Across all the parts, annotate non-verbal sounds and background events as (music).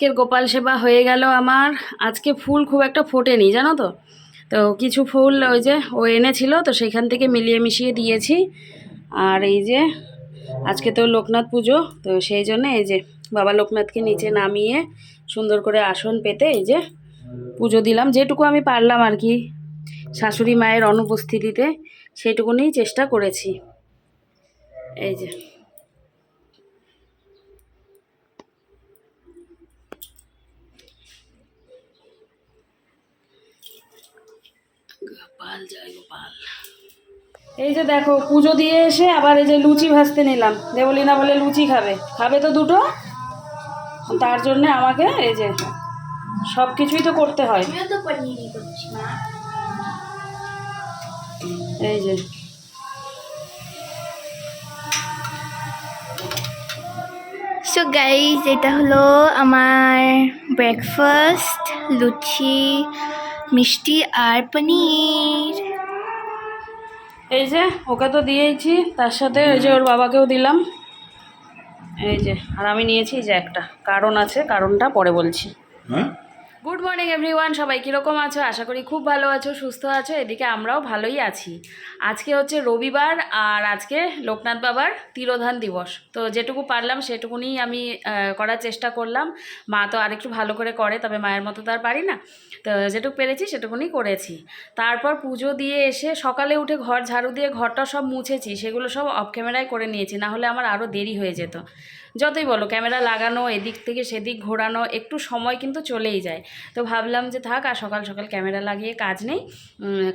আজকের গোপাল সেবা হয়ে গেল আমার। আজকে ফুল খুব একটা ফোটেনি, জানো তো? তো কিছু ফুল ওই যে ও এনেছিল, তো সেখান থেকে মিলিয়ে মিশিয়ে দিয়েছি। আর এই যে আজকে তো লোকনাথ পুজো, তো সেই জন্য এই যে বাবা লোকনাথকে নিচে নামিয়ে সুন্দর করে আসন পেতে এই যে পুজো দিলাম। যেটুকু আমি পারলাম আর কি, শাশুড়ি মায়ের অনুপস্থিতিতে সেইটুকুনি চেষ্টা করেছি। এই যে গোপাল জয় গোপাল এই যে দেখো পুজো দিয়ে এসে আবার এই যে লুচি ভাজতে নিলাম। দেবলিনা বলে লুচি খাবে। খাবে তো দুটো? তার জন্য আমাকে এই যে সব কিছুই তো করতে হয়। আমিও তো পনিরই করছি মা। এই যে। সো গাইজ এটা হলো আমার ব্রেকফাস্ট লুচি মিষ্টি আর পনির। এই যে ওকে তো দিয়েইছি তার সাথে ওই যে ওর বাবাকেও দিলাম। এই যে আর আমি নিয়েছি এই যে একটা। কারণ আছে কারণটা পরে বলছি। হ্যাঁ? গুড মর্নিং এভরিওয়ান সবাই কীরকম আছো? আশা করি খুব ভালো আছো, সুস্থ আছো। এদিকে আমরাও ভালোই আছি। আজকে হচ্ছে রবিবার আর আজকে লোকনাথ বাবার তিরোধান দিবস। তো যেটুকু পারলাম সেটুকুনি আমি করার চেষ্টা করলাম। মা তো আরেকটু ভালো করে করে, তবে মায়ের মতো তো আর পারি না। তো যেটুকু পেরেছি সেটুকুনি করেছি। তারপর পুজো দিয়ে এসে সকালে উঠে ঘর ঝাড়ু দিয়ে ঘরটা সব মুছেছি। সেগুলো সব অফ ক্যামেরায় করে নিয়েছি। না হলে আমার আরও দেরি হয়ে যেত। যতই বলো, ক্যামেরা লাগানো, এদিক থেকে সেদিক ঘোরানো, একটু সময় কিন্তু চলেই যায়। তো ভাবলাম যে থাক, আর সকাল সকাল ক্যামেরা লাগিয়ে কাজ নেই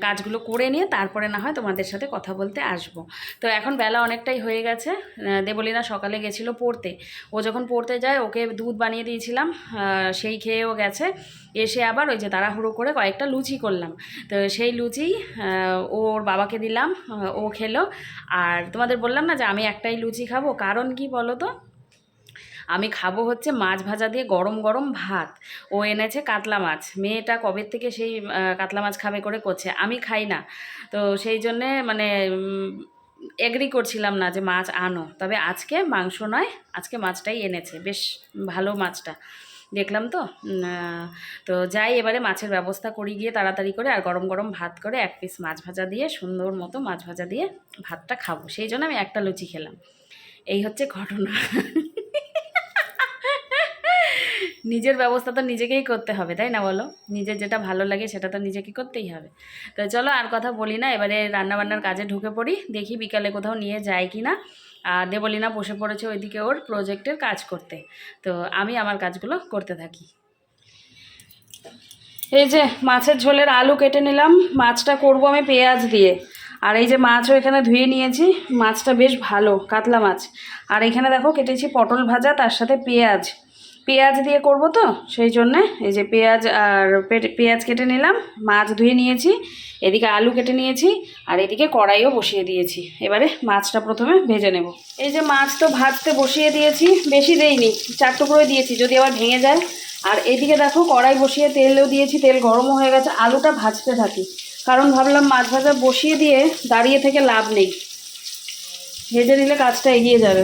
কাজগুলো করে নিয়ে তারপরে না হয় তোমাদের সাথে কথা বলতে আসব। তো এখন বেলা অনেকটাই হয়ে গেছে দেবলীনা সকালে গেছিল পড়তে। ও যখন পড়তে যায়, ওকে দুধ বানিয়ে দিয়েছিলাম সেই খেয়েও গেছে। এসে আবার ওই যে তাড়াহুড়ো করে কয়েকটা লুচি করলাম। তো সেই লুচি ওর বাবাকে দিলাম ও খেলো। আর তোমাদের বললাম না যে আমি একটাই লুচি খাব, কারণ কি বলো তো? আমি খাব হচ্ছে মাছ ভাজা দিয়ে গরম গরম ভাত। ও এনেছে কাতলা মাছ। মেয়েটা কবে থেকে সেই কাতলা মাছ খাবে করে করছে? আমি খাই না। তো সেই জন্যে মানে এগ্রি করছিলাম না যে মাছ আনো। তবে আজকে মাংস নয়, আজকে মাছটাই এনেছে। বেশ ভালো মাছটা। দেখলাম তো? তো যাই, এবারে মাছের ব্যবস্থা করি গিয়ে তাড়াতাড়ি করে আর গরম গরম ভাত করে এক পিস মাছ ভাজা দিয়ে, সুন্দর মতো মাছ ভাজা দিয়ে ভাতটা খাব। সেই জন্য আমি একটা লুচি খেলাম। এই হচ্ছে ঘটনা। (laughs) নিজের ব্যবস্থা তো নিজেকেই করতে হবে, তাই না বলো? নিজের যেটা ভালো লাগে সেটা তো নিজেকে করতেই হবে। তো চলো আর কথা বলি না, এবারে রান্নাবান্নার কাজে ঢুকে পড়ি, দেখি বিকালে কোথাও নিয়ে যায় কি না আর দেবলিনা বসে পড়েছে ওইদিকে ওর প্রজেক্টের কাজ করতে। তো আমি আমার কাজগুলো করতে থাকি। এই যে মাছের ঝোলের আলু কেটে নিলাম, মাছটা করব আমি পেঁয়াজ দিয়ে। আর এই যে মাছও এখানে ধুয়ে নিয়েছি, মাছটা বেশ ভালো, কাতলা মাছ। আর এখানে দেখো কেটেছি পটল ভাজা, তার সাথে পেঁয়াজ। পেঁয়াজ দিয়ে করব তো, সেই জন্যে এই যে পেঁয়াজ আর পেঁয়াজ কেটে নিলাম, মাছ ধুয়ে নিয়েছি, এদিকে আলু কেটে নিয়েছি, আর এদিকে কড়াইও বসিয়ে দিয়েছি, এবারে মাছটা প্রথমে ভেজে নেব। এই যে মাছ তো ভাজতে বসিয়ে দিয়েছি, বেশি দেইনি, চার টুকরোই দিয়েছি, যদি আবার ভেঙে যায়। আর এদিকে দেখো কড়াই বসিয়ে তেলও দিয়েছি, তেল গরমও হয়ে গেছে, আলুটা ভাজতে থাকি। কারণ ভাবলাম মাছ ভাজা বসিয়ে দিয়ে দাঁড়িয়ে থেকে লাভ নেই। ভেজে নিলে কাজটা এগিয়ে যাবে।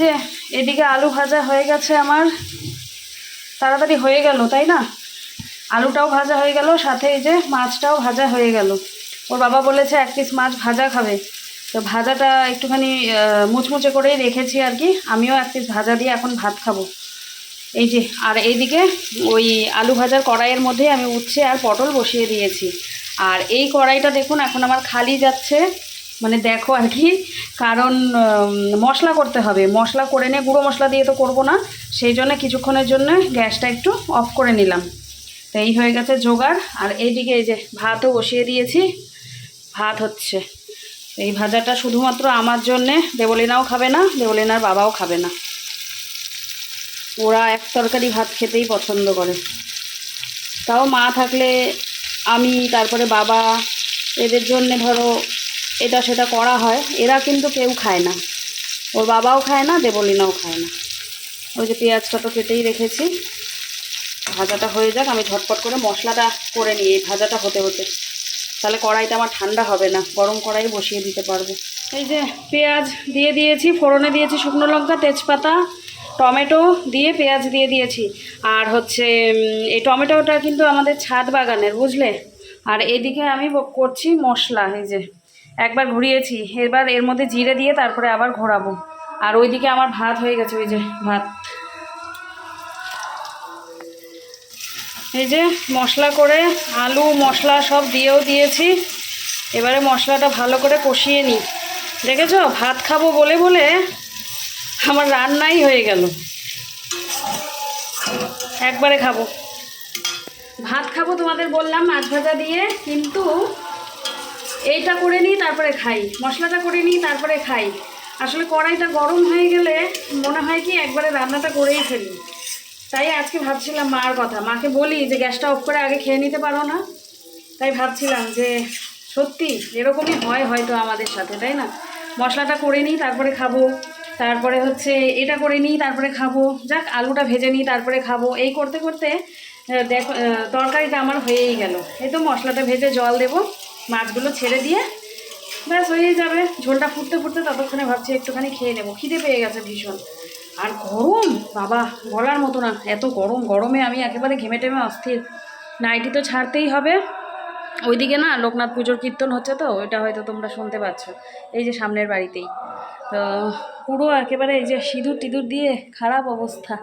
যে এদিকে আলু ভাজা হয়ে গেছে আমার। তাড়াতাড়ি হয়ে গেল, তাই না? আলুটাও ভাজা হয়ে গেল, সাথে এই যে মাছটাও ভাজা হয়ে গেল। ওর বাবা বলেছে এক পিস মাছ ভাজা খাবে। তো ভাজাটা একটুখানি মুচমুচে করেই রেখেছি আর কি। আমিও এক পিস ভাজা দিয়ে এখন ভাত খাব। এই যে, আর এইদিকে ওই আলু ভাজার কড়াইয়ের মধ্যে আমি উচ্ছে আর পটল বসিয়ে দিয়েছি। আর এই কড়াইটা দেখুন, এখন আমার খালি যাচ্ছে। মানে দেখো আর কি, কারণ মশলা করতে হবে। মশলা করে নিয়ে গুঁড়ো মশলা দিয়ে তো করব না। সেই জন্য কিছুক্ষণের জন্য গ্যাসটা একটু অফ করে নিলাম। তো এই হয়ে গেছে জোগাড়। আর এইদিকে এই যে ভাতও বসিয়ে দিয়েছি। ভাত হচ্ছে। এই ভাজাটা শুধুমাত্র আমার জন্যে দেবলিনাও খাবে না, দেবলিনার বাবাও খাবে না। ওরা এক তরকারি ভাত খেতেই পছন্দ করে। তাও মা থাকলে আমি, তারপরে বাবা, এদের জন্যে ধরো এটা সেটা করা হয়। এরা কিন্তু কেউ খায় না। ওর বাবাও খায় না, দেবলিনাও খায় না। ওই যে পেঁয়াজটা তো কেটেই রেখেছি। ভাজাটা হয়ে যাক, আমি ঝটপট করে মশলাটা করে নিই, এই ভাজাটা হতে হতে। তাহলে কড়াইটা আমার ঠান্ডা হবে না, গরম কড়াই বসিয়ে দিতে পারব। এই যে পেঁয়াজ দিয়ে দিয়েছি, ফোড়নে দিয়েছি শুকনো লঙ্কা, তেজপাতা, টমেটো দিয়ে পেঁয়াজ দিয়ে দিয়েছি। আর হচ্ছে এই টমেটোটা কিন্তু আমাদের ছাদ বাগানের, বুঝলে? আর এদিকে আমি করছি মশলা, এই যে। একবার ঘুরিয়েছি, এবার এর মধ্যে জিরে দিয়ে তারপরে আবার ঘোরাবো। আর ওইদিকে আমার ভাত হয়ে গেছে, ওই যে ভাত। এই যে মশলা করে আলু, মশলা সব দিয়েও দিয়েছি। এবারে মশলাটা ভালো করে কষিয়ে নিই। দেখেছ? ভাত খাব বলে বলে আমার রান্নাই হয়ে গেল। একবারে খাব। ভাত খাব তোমাদের বললাম মাছ ভাজা দিয়ে, কিন্তু এইটা করে নিই, তারপরে খাই। মশলাটা করে নিই, তারপরে খাই। আসলে কড়াইটা গরম হয়ে গেলে মনে হয় কি একবারে রান্নাটা করেই ফেলি। তাই আজকে ভাবছিলাম মার কথা। মাকে বলি যে, গ্যাসটা অফ করে আগে খেয়ে নিতে পারো না। তাই ভাবছিলাম যে, সত্যি এরকমই হয় হয়তো আমাদের সাথে, তাই না? মশলাটা করে নিই, তারপরে খাব। তারপরে হচ্ছে এটা করে নিই, তারপরে খাব। যাক, আলুটা ভেজে নিই, তারপরে খাব। এই করতে করতে দেখো তরকারিটা আমার হয়েই গেল। এই তো মশলাটা ভেজে জল দেবো। মাছগুলো ছেড়ে দিয়ে ব্যাস হয়েই যাবে। ঝোলটা ফুটতে ফুটতে ততক্ষণে ভাবছি একটুখানি খেয়ে নেব। খিদে পেয়ে গেছে ভীষণ। আর গরম? বাবা, বলার মতো না। এত গরম। গরমে আমি একেবারে ঘেমে টেমে অস্থির। নাইটি তো ছাড়তেই হবে। ওইদিকে না লোকনাথ পুজোর কীর্তন হচ্ছে তো, ওইটা হয়তো তোমরা শুনতে পাচ্ছ। এই যে সামনের বাড়িতেই। তো পুরো একেবারে এই যে সিঁদুর টিঁদুর দিয়ে খারাপ অবস্থা।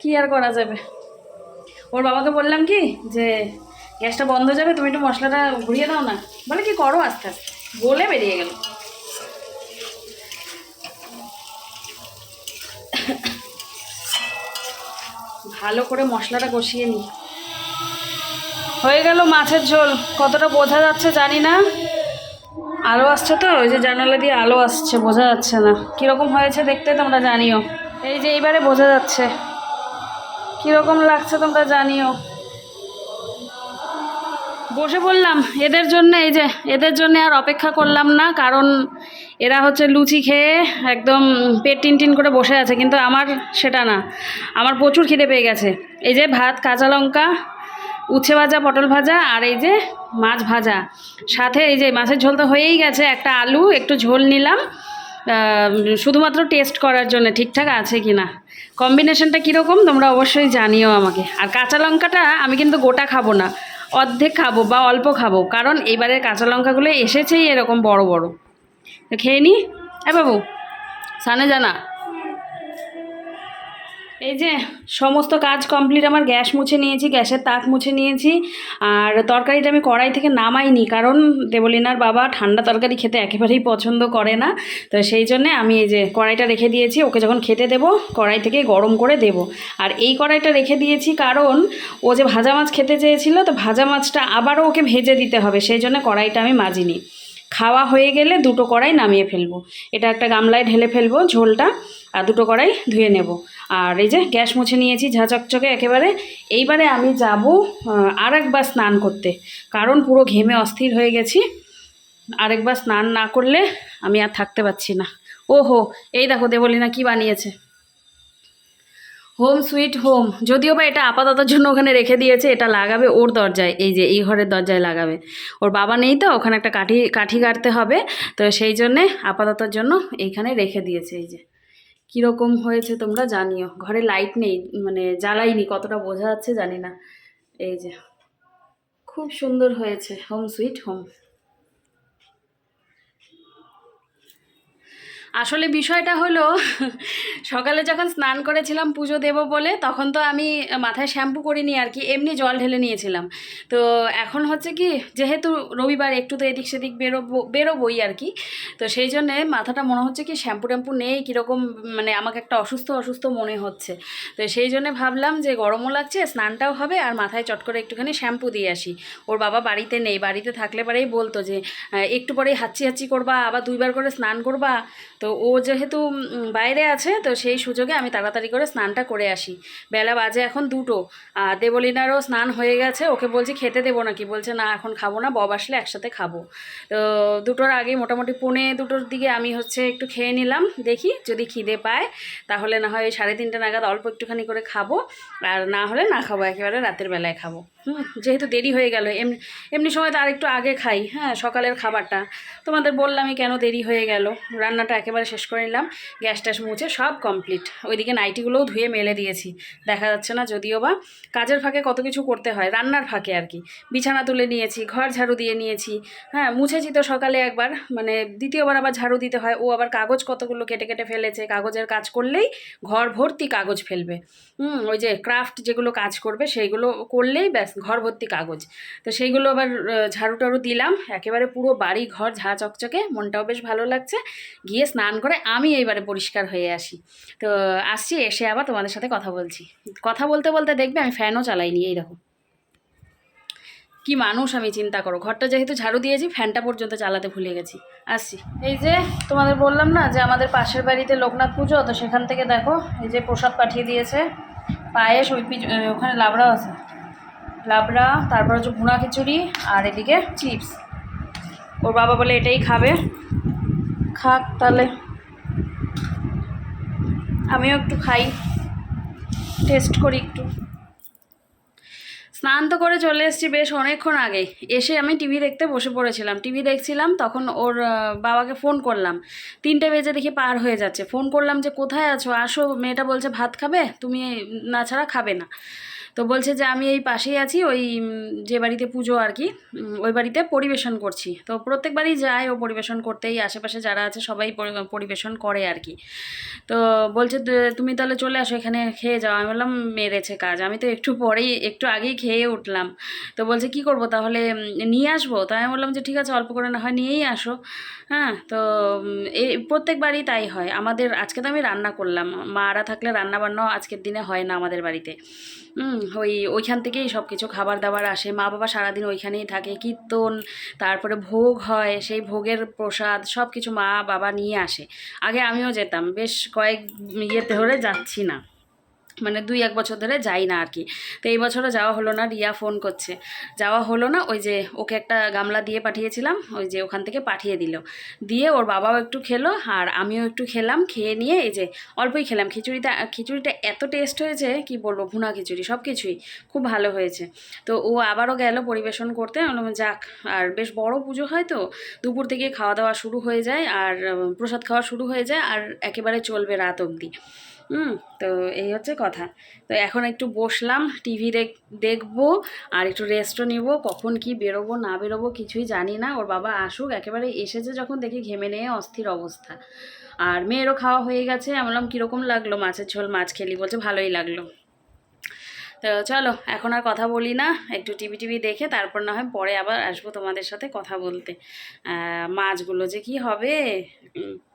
কি আর করা যাবে? ওর বাবাকে বললাম কি যে গ্যাসটা বন্ধ হয়ে যাবে, তুমি একটু মশলাটা ঘুরিয়ে দাও না। বলে কি করো আস্তে আস্তে। বলে বেরিয়ে গেল। ভালো করে মশলাটা কষিয়ে নিই হয়ে গেল মাছের ঝোল। কতটা বোঝা যাচ্ছে জানি না। আলো আসছে তো, ওই যে জানালা দিয়ে আলো আসছে, বোঝা যাচ্ছে না। কীরকম হয়েছে দেখতে তোমরা জানিও। এই যে এইবারে বোঝা যাচ্ছে। কীরকম লাগছে তোমরা জানিও। বসে পড়লাম এদের জন্য, এই যে, এদের জন্য আর অপেক্ষা করলাম না, কারণ এরা হচ্ছে লুচি খেয়ে একদম পেট টিন টিন করে বসে আছে, কিন্তু আমার সেটা না। আমার প্রচুর খিদে পেয়ে গেছে। এই যে ভাত, কাঁচা লঙ্কা, উচ্ছে ভাজা, পটল ভাজা, আর এই যে মাছ ভাজা। সাথে এই যে মাছের ঝোল তো হয়েই গেছে, একটা আলু, একটু ঝোল নিলাম। শুধুমাত্র টেস্ট করার জন্য, ঠিকঠাক আছে কি না? কম্বিনেশনটা কীরকম, তোমরা অবশ্যই জানিও আমাকে। আর কাঁচা লঙ্কাটা আমি কিন্তু গোটা খাব না। অর্ধেক খাব বা অল্প খাব। কারণ এবারের কাঁচা লঙ্কাগুলো এসেছেই এরকম বড় বড়। খেয়ে নি? হ্যাঁ বাবু, সানে জানা? এই যে সমস্ত কাজ কমপ্লিট আমার গ্যাস মুছে নিয়েছি, গ্যাসের তাক মুছে নিয়েছি, আর তরকারিটা আমি কড়াই থেকে নামাইনি, কারণ দেবলিনার বাবা ঠান্ডা তরকারি খেতে একেবারেই পছন্দ করে না, তো সেই জন্যে আমি এই যে কড়াইটা রেখে দিয়েছি, ওকে যখন খেতে দেব, কড়াই থেকে গরম করে দেব। আর এই কড়াইটা রেখে দিয়েছি কারণ ও যে ভাজা মাছ খেতে চেয়েছিল, তো ভাজা মাছটা আবারও ওকে ভেজে দিতে হবে, সেই জন্য কড়াইটা আমি মাজিনি। খাওয়া হয়ে গেলে দুটো কড়াই নামিয়ে ফেলব, এটা একটা গামলায় ঢেলে ফেলব ঝোলটা আর দুটো কড়াই ধুয়ে নেব। আর এই যে গ্যাস মুছে নিয়েছি ঝা চকচকে একেবারে। এইবারে আমি যাব আর একবার স্নান করতে। কারণ পুরো ঘেমে অস্থির হয়ে গেছি। আরেকবার স্নান না করলে আমি আর থাকতে পারছি না। ওহো, এই দেখো দেবলিনা কি বানিয়েছে। Home sweet home. যদিও বা এটা আপাততর জন্য ওখানে রেখে দিয়েছে, এটা লাগাবে ওর দরজায়, এই যে এই ঘরের দরজায় লাগাবে। ওর বাবা নেই তো, ওখানে একটা কাঠি কাঠি কাটতে হবে। তো সেই জন্যে আপাততর জন্য এইখানে রেখে দিয়েছে এই যে। কীরকম হয়েছে তোমরা জানিও। ঘরে লাইট নেই মানে জ্বালাইনি, কতটা বোঝা যাচ্ছে জানি না। এই যে, খুব সুন্দর হয়েছে। হোম সুইট হোম আসলে বিষয়টা হলো, সকালে যখন স্নান করেছিলাম পুজো দেব বলে, তখন তো আমি মাথায় শ্যাম্পু করিনি আর কি, এমনি জল ঢেলে নিয়েছিলাম। তো এখন হচ্ছে কি, যেহেতু রবিবার একটু তো এদিক সেদিক বেরোবো, বেরোবোই আর কি, তো সেই জন্যে মাথাটা মনে হচ্ছে কি, শ্যাম্পু ট্যাম্পু নেই, কীরকম মানে আমাকে একটা অসুস্থ অসুস্থ মনে হচ্ছে। তো সেই জন্যে ভাবলাম যে গরমও লাগছে, স্নানটাও হবে, আর মাথায় চট করে একটুখানি শ্যাম্পু দিয়ে আসি। ওর বাবা বাড়িতে নেই, বাড়িতে থাকলে পরেই বলতো যে একটু পরেই হাঁচি হাঁচি করবা, আবার দুইবার করে স্নান করবা। তো ও যেহেতু বাইরে আছে, তো সেই সুযোগে আমি তাড়াতাড়ি করে স্নানটা করে আসি। বেলা বাজে এখন দুটো, আর দেবলিনারও স্নান হয়ে গেছে, ওকে বলছি খেতে দেবো নাকি? বলছে, না, এখন খাব না, বব আসলে একসাথে খাব। তো দুটোর আগে মোটামুটি পৌনে দুটোর দিকে আমি হচ্ছে একটু খেয়ে নিলাম, দেখি যদি খিদে পায়, তাহলে না হয় সাড়ে তিনটে নাগাদ অল্প একটুখানি করে খাব, আর না হলে না খাব, একেবারে রাতের বেলায় খাব। হুম, যেহেতু দেরি হয়ে গেল, এমনি এমনি সময় তো আর একটু আগে খাই হ্যাঁ সকালের খাবারটা। তোমাদের বললামই কেন দেরি হয়ে গেল, রান্নাটা একেবারে শেষ করে নিলাম, গ্যাস ট্যাস মুছে সব কমপ্লিট ওইদিকে নাইটিগুলোও ধুয়ে মেলে দিয়েছি, দেখা যাচ্ছে না যদিও বা কাজের ফাঁকে কত কিছু করতে হয়, রান্নার ফাঁকে আর কি। বিছানা তুলে নিয়েছি, ঘর ঝাড়ু দিয়ে নিয়েছি হ্যাঁ মুছেছি তো সকালে একবার মানে দ্বিতীয়বার আবার ঝাড়ু দিতে হয়, ও আবার কাগজ কতগুলো কেটে কেটে ফেলেছে, কাগজের কাজ করলেই ঘর ভর্তি কাগজ ফেলবে। হুম, ওই যে ক্রাফট যেগুলো কাজ করবে, সেইগুলো করলেই ব্যাস ঘর ভর্তি কাগজ। তো সেইগুলো আবার ঝাড়ু টাড়ু দিলাম। একেবারে পুরো বাড়ি, ঘর ঝা চকচকে। মনটাও বেশ ভালো লাগছে। গিয়ে স্নান করে আমি এইবারে পরিষ্কার হয়ে আসি। তো, আসছি, এসে আবার তোমাদের সাথে কথা বলছি। কথা বলতে বলতে দেখবে আমি ফ্যানও চালাইনি এইরকম। কি মানুষ আমি চিন্তা করো। ঘরটা যেহেতু ঝাড়ু দিয়েছি, ফ্যানটা পর্যন্ত চালাতে ভুলে গেছি। আসছি। এই যে, তোমাদের বললাম না যে আমাদের পাশের বাড়িতে লোকনাথ পুজো, তো সেখান থেকে দেখো, এই যে প্রসাদ পাঠিয়ে দিয়েছে। পায়েস, ওই ওখানে লাবড়া আছে। লাবড়া, তারপর হচ্ছে ভুনা খিচুড়ি আর এদিকে চিপস। ওর বাবা বলে এটাই খাবে। খাক তাহলে। আমিও একটু খাই। টেস্ট করি একটু। স্নান তো করে চলে এসেছি বেশ অনেকক্ষণ আগে। এসে আমি টিভি দেখতে বসে পড়েছিলাম। টিভি দেখছিলাম, তখন ওর বাবাকে ফোন করলাম। তিনটে বেজে দেখি পার হয়ে যাচ্ছে। ফোন করলাম যে, কোথায় আছো? আসো, মেয়েটা বলছে, ভাত খাবে? তুমি না ছাড়া খাবে না। তো বলছে যে আমি এই পাশেই আছি, ওই যে বাড়িতে পুজো আর কি ওই বাড়িতে পরিবেশন করছি। তো প্রত্যেকবারই যায় ও পরিবেশন করতেই, আশেপাশে যারা আছে সবাই পরি- পরিবেশন করে আর কি। তো বলছে "তু- তুমি তাহলে চলে আসো, এখানে খেয়ে যাও। আমি বললাম, মেরেছে কাজ। আমি তো একটু পরেই, একটু আগেই খেয়ে উঠলাম। তো বলছে, কি করব তাহলে? নিয়ে আসব? তো আমি বললাম যে, ঠিক আছে, অল্প করে না হয় নিয়েই আসো। হ্যাঁ তো এই প্রত্যেকবারই তাই হয়। আমাদের, আজকে তো আমি রান্না করলাম। মারা থাকলে রান্না বান্নাও আজকের দিনে হয় না আমাদের বাড়িতে। ওই ওইখান থেকেই সব কিছু খাবার দাবার আসে। মা বাবা সারাদিন ওইখানেই থাকে, কীর্তন, তারপরে ভোগ হয়, সেই ভোগের প্রসাদ সব কিছু মা বাবা নিয়ে আসে। আগে আমিও যেতাম, বেশ কয়েক ইয়েতে ধরে যাচ্ছি না। মানে দুই, এক বছর ধরে যাই না আর কি তো এই বছরও যাওয়া হলো না, রিয়া ফোন করছে। যাওয়া হলো না, ওই যে ওকে একটা গামলা দিয়ে পাঠিয়েছিলাম, ওই যে ওখান থেকে পাঠিয়ে দিল। দিয়ে ওর বাবাও একটু খেলো, আর আমিও একটু খেলাম, খেয়ে নিয়ে এই যে অল্পই খেলাম। খিচুড়িটা খিচুড়িটা এত টেস্ট হয়েছে, কি বলব, ভুনা খিচুড়ি, সব কিছুই খুব ভালো হয়েছে। তো ও আবারও গেল পরিবেশন করতে যাক, আর বেশ বড় পুজো হয় তো, দুপুর থেকে খাওয়া দাওয়া শুরু হয়ে যায়, আর প্রসাদ খাওয়া শুরু হয়ে যায়, আর একেবারে চলবে রাত অবধি। হুম, তো এই হচ্ছে কথা। তো এখন একটু বসলাম টিভি দেখ, দেখব আর একটু রেস্টও নিব, কখন কি বেরোবো, না বেরোবো কিছুই জানি না। ওর বাবা আসুক, একেবারে এসেছে যখন দেখি ঘেমে নিয়ে অস্থির অবস্থা। আর মেয়েরও খাওয়া হয়ে গেছে, আমি বললাম, কীরকম লাগল মাছের ঝোল? মাছ খেলি? বলছে, ভালোই লাগল। তো চলো এখন আর কথা বলি না একটু টিভি টিভি দেখে তারপর না হয় পরে আবার আসব তোমাদের সাথে কথা বলতে। মাছগুলো যে কি হবে?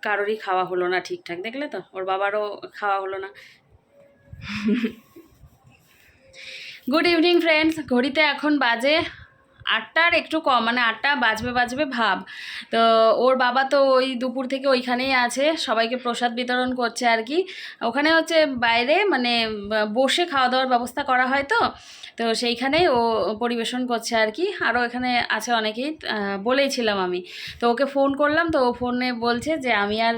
কারোরই খাওয়া হলো না ঠিকঠাক দেখলে তো? ওর বাবারও খাওয়া হলো না। গুড ইভিনিং ফ্রেন্ডস ঘড়িতে এখন বাজে আটটার একটু কম মানে আটটা বাজবে বাজবে ভাব। তো ওর বাবা তো ওই দুপুর থেকে ওইখানেই আছে, সবাইকে প্রসাদ বিতরণ করছে আর কি। ওখানে হচ্ছে বাইরে মানে বসে খাওয়া দাওয়ার ব্যবস্থা করা হয় তো তো সেইখানেই ও পরিবেশন করছে আর কি। আরও এখানে আছে অনেকেই বলেইছিলাম আমি। তো ওকে ফোন করলাম, তো ও ফোনে বলছে যে আমি আর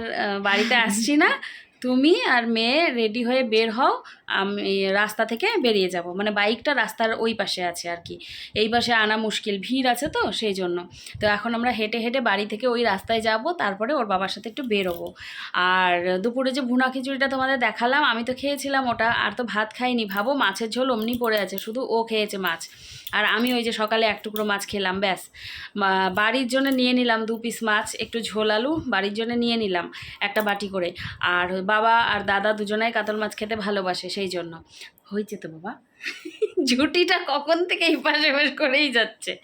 বাড়িতে আসছি না। (laughs) তুমি আর মেয়ে রেডি হয়ে বের হও, আমি রাস্তা থেকে বেরিয়ে যাব। মানে বাইকটা রাস্তার ওই পাশে আছে আর কি। এই পাশে আনা মুশকিল, ভিড় আছে তো সেই জন্য। তো এখন আমরা হেঁটে হেঁটে বাড়ি থেকে ওই রাস্তায় যাব, তারপরে ওর বাবার সাথে একটু বেরোবো। আর দুপুরে যে ভুনা খিচুড়িটা তোমাদের দেখালাম, আমি তো খেয়েছিলাম ওটা, আর তো ভাত খাইনি। ভাবো মাছের ঝোল অমনি পড়ে আছে, শুধু ও খেয়েছে মাছ। আর আমি ওই যে সকালে এক টুকরো মাছ খেলাম, ব্যাস। বাড়ির জন্য নিয়ে নিলাম দু পিস মাছ, একটু ঝোল আলু, বাড়ির জন্য নিয়ে নিলাম একটা বাটি করে। আর বাবা আর দাদা দুজনাই কাতল মাছ খেতে ভালোবাসে, সেই জন্য। হয়েছে তো বাবা। (laughs) ঝুটিটা কখন থেকে এই পাশে করেই যাচ্ছে।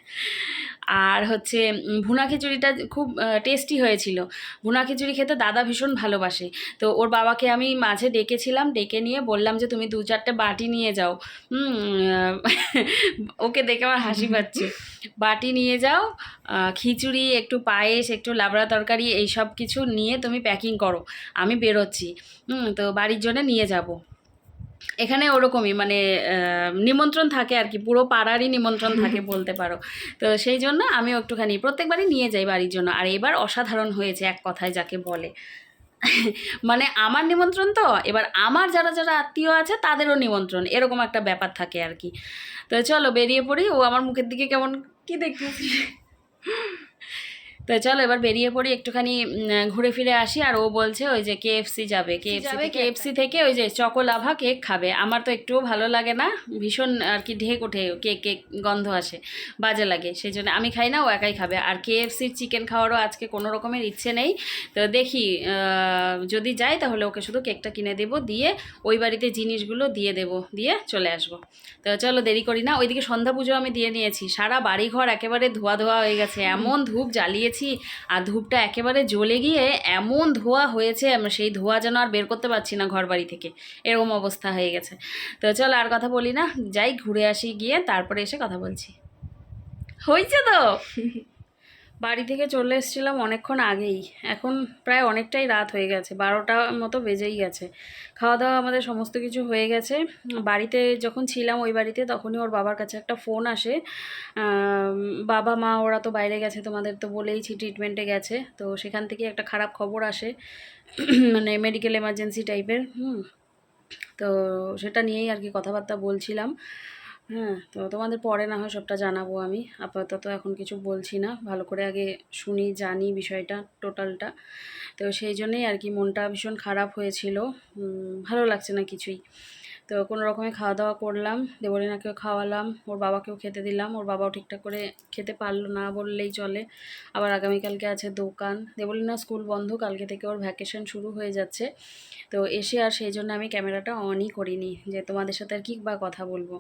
আর হচ্ছে ভুনা খিচুড়িটা খুব টেস্টি হয়েছিল। ভুনা খিচুড়ি খেতে দাদা ভীষণ ভালোবাসে। তো ওর বাবাকে আমি মাঝে ডেকেছিলাম, ডেকে নিয়ে বললাম যে, তুমি দু চারটে বাটি নিয়ে যাও। (laughs) ওকে দেখে আমার হাসি পাচ্ছে। বাটি নিয়ে যাও খিচুড়ি, একটু পায়েস, একটু লাবড়া তরকারি এই সব কিছু নিয়ে তুমি প্যাকিং করো। আমি বেরোচ্ছি। তো বাড়ির জন্য নিয়ে যাব। এখানে ওরকমই মানে নিমন্ত্রণ থাকে আর কি পুরো পাড়ারই নিমন্ত্রণ থাকে (laughs) বলতে পারো। তো সেই জন্য আমি একটুখানি প্রত্যেকবারই নিয়ে যাই বাড়ির জন্য। আর এবার অসাধারণ হয়েছে এক কথায় যাকে বলে। (laughs) মানে আমার নিমন্ত্রণ তো এবার আমার যারা যারা আত্মীয় আছে তাদেরও নিমন্ত্রণ এরকম একটা ব্যাপার থাকে আর কি। তো চলো বেরিয়ে পড়ি ও আমার মুখের দিকে কেমন কি দেখতেছি। (laughs) তো চলো এবার বেরিয়ে পড়ি একটুখানি ঘুরে ফিরে আসি আর ও বলছে ওই যে কেএফসি যাবে কেএফসি কেএফসি থেকে ওই যে চকোলাভা কেক খাবে। আমার তো একটুও ভালো লাগে না ভীষণ আর কি ঢেক ওঠে কেক কেক গন্ধ আসে বাজে লাগে সেই জন্য আমি খাই না ও একাই খাবে। আর কেএফসির চিকেন খাওয়ারও আজকে কোনো রকমের ইচ্ছে নেই। তো দেখি যদি যাই তাহলে ওকে শুধু কেকটা কিনে দেবো দিয়ে ওই বাড়িতে জিনিসগুলো দিয়ে দেবো দিয়ে চলে আসব। তো চলো দেরি করি না ওইদিকে সন্ধ্যা পুজো আমি দিয়ে নিয়েছি সারা বাড়িঘর একেবারে ধোয়া ধোয়া হয়ে গেছে এমন ধূপ জ্বালিয়েছি আর ধূপটা একেবারে জ্বলে গিয়ে এমন ধোয়া হয়েছে সেই ধোয়া যেন আর বের করতে পারছি না ঘর বাড়ি থেকে। এরকম অবস্থা হয়ে গেছে। তো চল আর কথা বলি না, যাই ঘুরে আসি গিয়ে, তারপরে এসে কথা বলছি। হয়েছে তো? (laughs) বাড়ি থেকে চলে এসেছিলাম অনেকক্ষণ আগেই। এখন প্রায় অনেকটাই রাত হয়ে গেছে, বারোটা মতো বেজেই গেছে। খাওয়া দাওয়া আমাদের সমস্ত কিছু হয়ে গেছে। বাড়িতে যখন ছিলাম ওই বাড়িতে তখনই ওর বাবার কাছে একটা ফোন আসে। বাবা, মা, ওরা তো বাইরে গেছে, তোমাদের তো বলেইছি ট্রিটমেন্টে গেছে। তো সেখান থেকে একটা খারাপ খবর আসে মানে মেডিকেল এমার্জেন্সি টাইপের হুম। তো সেটা নিয়েই আর কি কথাবার্তা বলছিলাম। হ্যাঁ তো তোমাদের পরে না হয় সবটা জানাব আমি। আপাতত এখন কিছু বলছি না। ভালো করে আগে শুনি, জানি বিষয়টা, টোটালটা। তো সেই জন্যেই আর কি মনটা ভীষণ খারাপ হয়েছিল। ভালো লাগছে না কিছুই। তো কোনো রকমে খাওয়া দাওয়া করলাম দেবরিনাকেও খাওয়ালাম, ওর বাবাকেও খেতে দিলাম, ওর বাবাও ঠিকঠাক করে খেতে পারল না বললেই চলে। আবার আগামীকালকে আছে দোকান, দেবলিনা স্কুল বন্ধ, কালকে থেকে ওর ভ্যাকেশন শুরু হয়ে যাচ্ছে। তো এসে আর সেই জন্য আমি ক্যামেরাটা অনই করিনি, যে তোমাদের সাথে আর কি বা কথা বলব।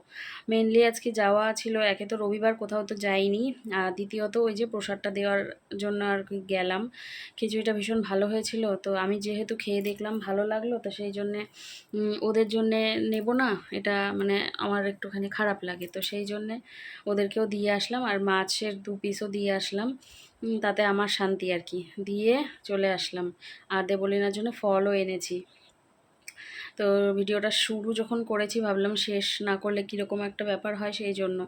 মেনলি আজকে যাওয়া ছিল, একে তো রবিবার কোথাও তো যাইনি, আর দ্বিতীয়ত ওই যে প্রসাদটা দেওয়ার জন্য আর কি গেলাম। খিচুড়িটা ভীষণ ভালো হয়েছিল, তো আমি যেহেতু খেয়ে দেখলাম ভালো লাগল, তো সেই জন্যে ওদের জন্যে নেব না, এটা মানে আমার একটুখানি খারাপ লাগে। তো সেই জন্যে ওদেরকেও দিয়ে আসলাম আর মাছের দু পিসও দিয়ে আসলাম। তাতে আমার শান্তি আর কি। দিয়ে চলে আসলাম। আর দেবলিনার জন্য ফলও এনেছি। তো ভিডিওটা শুরু যখন করেছি ভাবলাম শেষ না করলে কীরকম একটা ব্যাপার হয় সেই জন্য।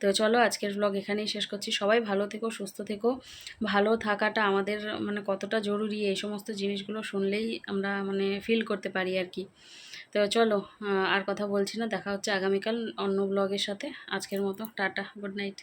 তো চলো আজকের ব্লগ এখানেই শেষ করছি। সবাই ভালো থেকো, সুস্থ থেকো। ভালো থাকাটা আমাদের মানে কতটা জরুরি এই সমস্ত জিনিসগুলো শুনলেই আমরা মানে ফিল করতে পারি আর কি। তো চলো আর কথা বলছি না, দেখা হচ্ছে আগামীকাল অন্য ব্লগের সাথে। আজকের মতো, টাটা গুড নাইট